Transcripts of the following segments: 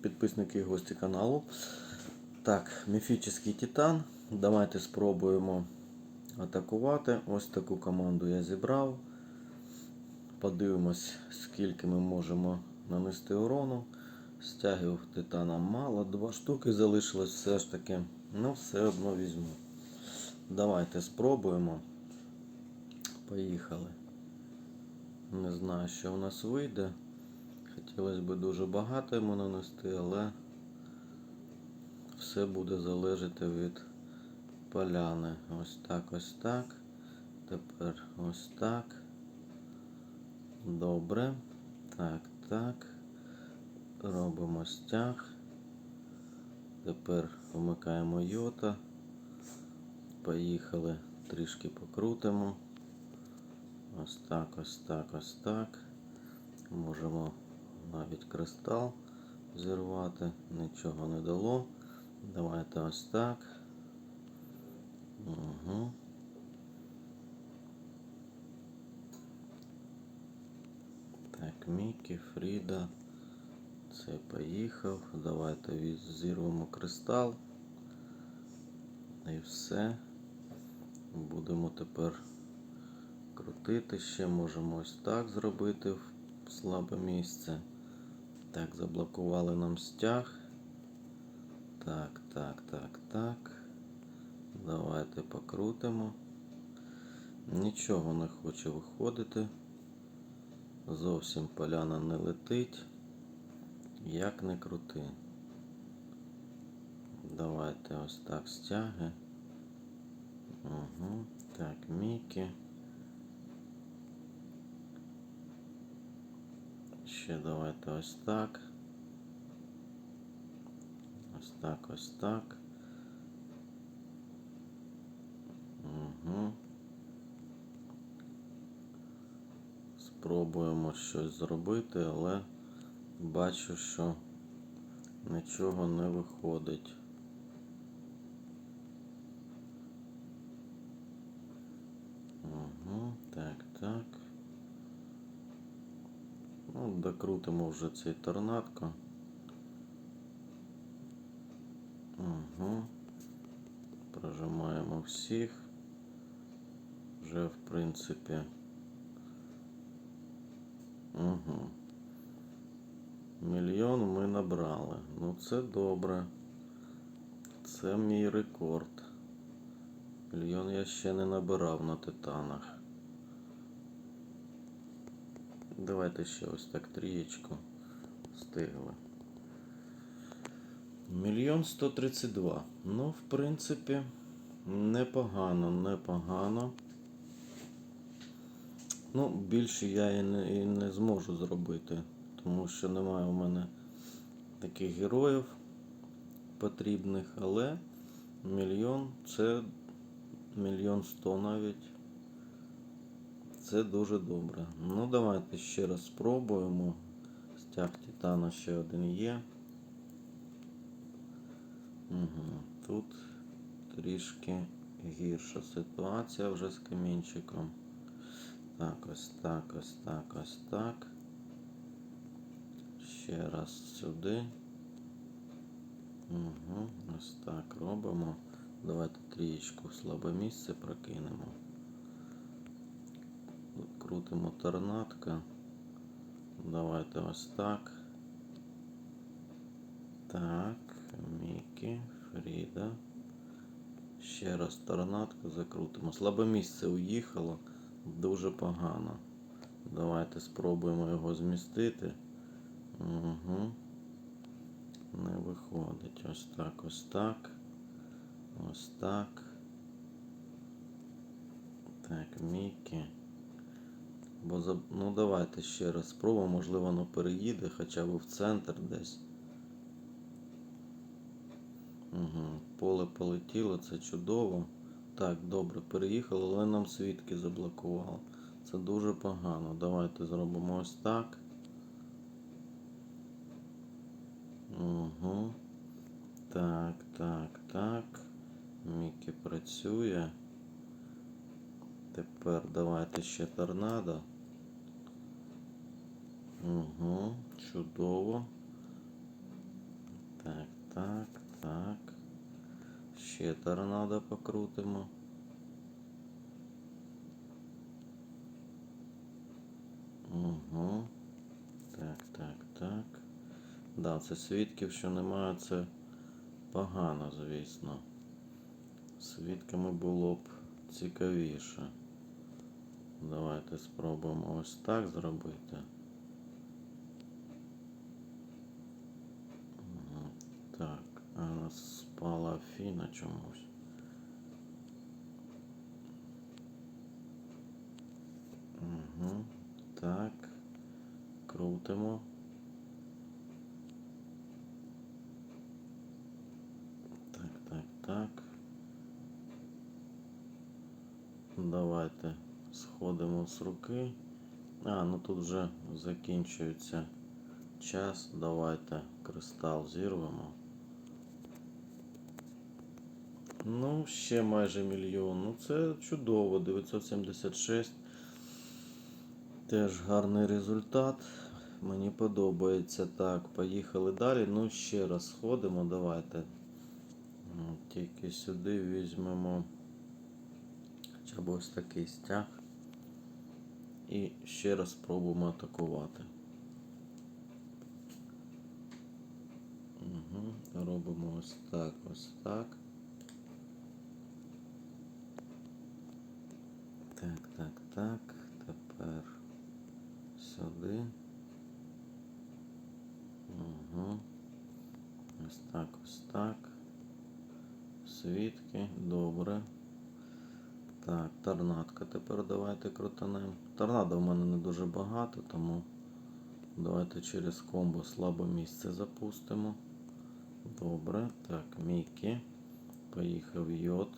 Підписники і гості каналу. Так, міфічний титан. Давайте спробуємо атакувати. Ось таку команду я зібрав. Подивимось, скільки ми можемо нанести урону. Стягів титана мало, два штуки залишилось все ж таки. Ну, все одно візьму. Давайте спробуємо. Поїхали. Не знаю, що в нас вийде. Хотілося б дуже багато йому нанести, але все буде залежати від поляни. Ось так, ось так. Тепер ось так. Добре. Так, так. Робимо стяг. Тепер вмикаємо йота. Поїхали, трішки покрутимо. Ось так, ось так, ось так. Можемо навіть кристал зірвати, нічого не дало. Давайте ось так. Угу. Так, Мікі, Фріда. Це поїхав. Давайте зірвемо кристал. І все. Будемо тепер крутити. Ще можемо ось так зробити в слабе місце. Так, заблокували нам стяг. Так, так, так, так. Давайте покрутимо. Нічого не хоче виходити. Зовсім поляна не летить. Як не крути. Давайте ось так стяги. Угу. Так, Мікі. Ще давайте ось так. Ось так, ось так. Угу. Спробуємо щось зробити, але бачу, що нічого не виходить. Угу. Так, так. Ну, докрутимо вже цей торнадко. Угу. Прожимаємо всіх. Вже в принципі. Угу. Мільйон ми набрали. Ну це добре. Це мій рекорд. Мільйон я ще не набирав на титанах. Давайте ще ось так трієчку встигли. Мільйон сто тридцять два. Ну, в принципі, непогано, непогано. Ну, більше я і не, і не зможу зробити, тому що немає у мене таких героїв потрібних, але мільйон це мільйон сто навіть. Це дуже добре. Ну, давайте ще раз спробуємо. Стяг Титана ще один є. Угу. Тут трішки гірша ситуація вже з камінчиком. Так, ось так, ось так, ось так. Ще раз сюди. Угу. Ось так робимо. Давайте трієчку слабе місце прокинемо. Крутимо торнадка. Давайте ось так. Так, Мікі, Фріда. Ще раз торнадку закрутимо. Слабе місце уїхало. Дуже погано. Давайте спробуємо його змістити. Угу. Не виходить. Ось так, ось так. Ось так. Так, Мікі. Бо за... Ну давайте ще раз спробуємо, можливо, воно переїде хоча б в центр десь. Угу. Поле полетіло, це чудово. Так, добре, переїхало, але нам свідки заблокувало. Це дуже погано. Давайте зробимо ось так. Угу. Так, так, так. Мікі працює. Тепер давайте ще торнадо. Угу, чудово. Так, так, так. Ще торнадо покрутимо. Угу. Так, так, так. Да, це свідків, що немає, це погано, звісно. Свідками було б цікавіше. Давайте спробуємо ось так зробити. Так, а у нас спала Афіна чомусь. Угу. Так. Крутимо. Так, так, так. Давайте сходимо з руки. А, ну тут вже закінчується час. Давайте кристал зірвемо. Ну, ще майже мільйон. Ну це чудово. 976. Теж гарний результат. Мені подобається. Так, поїхали далі. Ну, ще раз сходимо. Давайте. Тільки сюди візьмемо хоча б ось такий стяг. І ще раз спробуємо атакувати. Угу. Робимо ось так, ось так. Так, так, так. Тепер сюди. Угу. Ось так, ось так. Свідки, добре. Так, торнадка тепер давайте крутанемо. Торнадо в мене не дуже багато, тому давайте через комбо слабе місце запустимо. Добре. Так, Мікі. Поїхав йод.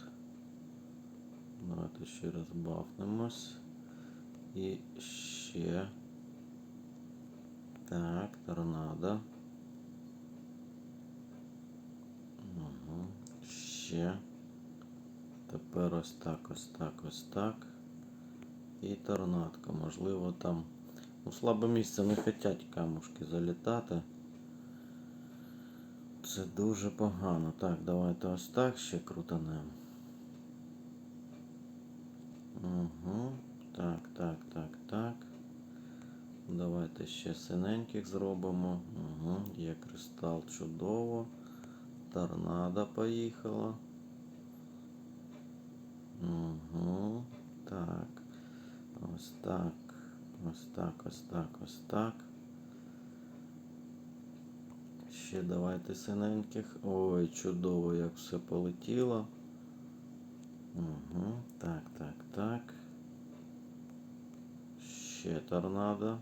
Давайте ще раз бафнемось. І ще. Так, торнадо. Угу. Ще. Тепер ось так, ось так, ось так. І торнадка. Можливо, там. Ну, слабе місце не хочуть камушки залітати. Це дуже погано. Так, давайте ось так ще крутанемо. Угу. Так, так, так, так. Давайте ще синеньких зробимо. Угу. Є кристал чудово. Торнадо поїхала. Угу. Так. Ось так. Ось так, ось так, ось так. Ще давайте синеньких. Ой, чудово, як все полетіло. Угу. Так, так, так. Ще торнадо.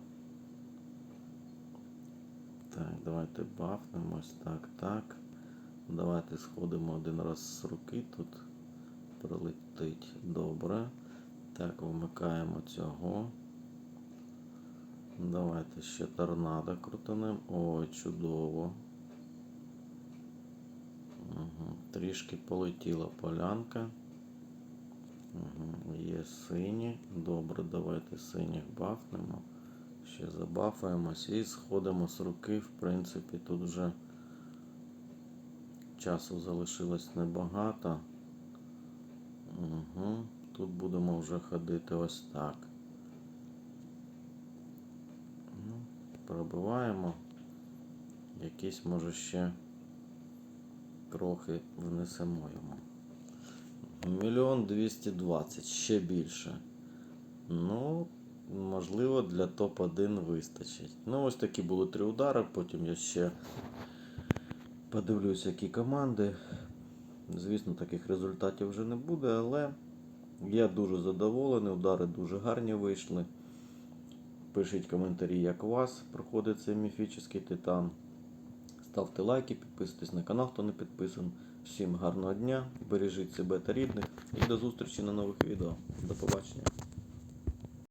Так, давайте бафнемо ось так, так. Давайте сходимо один раз з руки тут. Пролетить добре. Так, вмикаємо цього. Давайте ще торнадо крутанем. Ой, чудово. Угу. Трішки полетіла полянка. Угу. Є сині. Добре, давайте синіх бафнемо. Ще забафаємось і сходимо з руки. В принципі, тут вже часу залишилось небагато. Угу. Тут будемо вже ходити ось так. Ну, Пробиваємо. Якийсь може ще трохи внесемо йому. Мільйон двісті двадцять, ще більше. Ну, можливо, для топ-1 вистачить. Ну, ось такі були три удари. Потім я ще подивлюсь, які команди. Звісно, таких результатів вже не буде, але я дуже задоволений. Удари дуже гарні вийшли. Пишіть коментарі, як у вас проходить цей міфічний титан. Ставте лайки, підписуйтесь на канал, хто не підписаний. Всім гарного дня, бережіть себе та рідних і до зустрічі на нових відео. До побачення.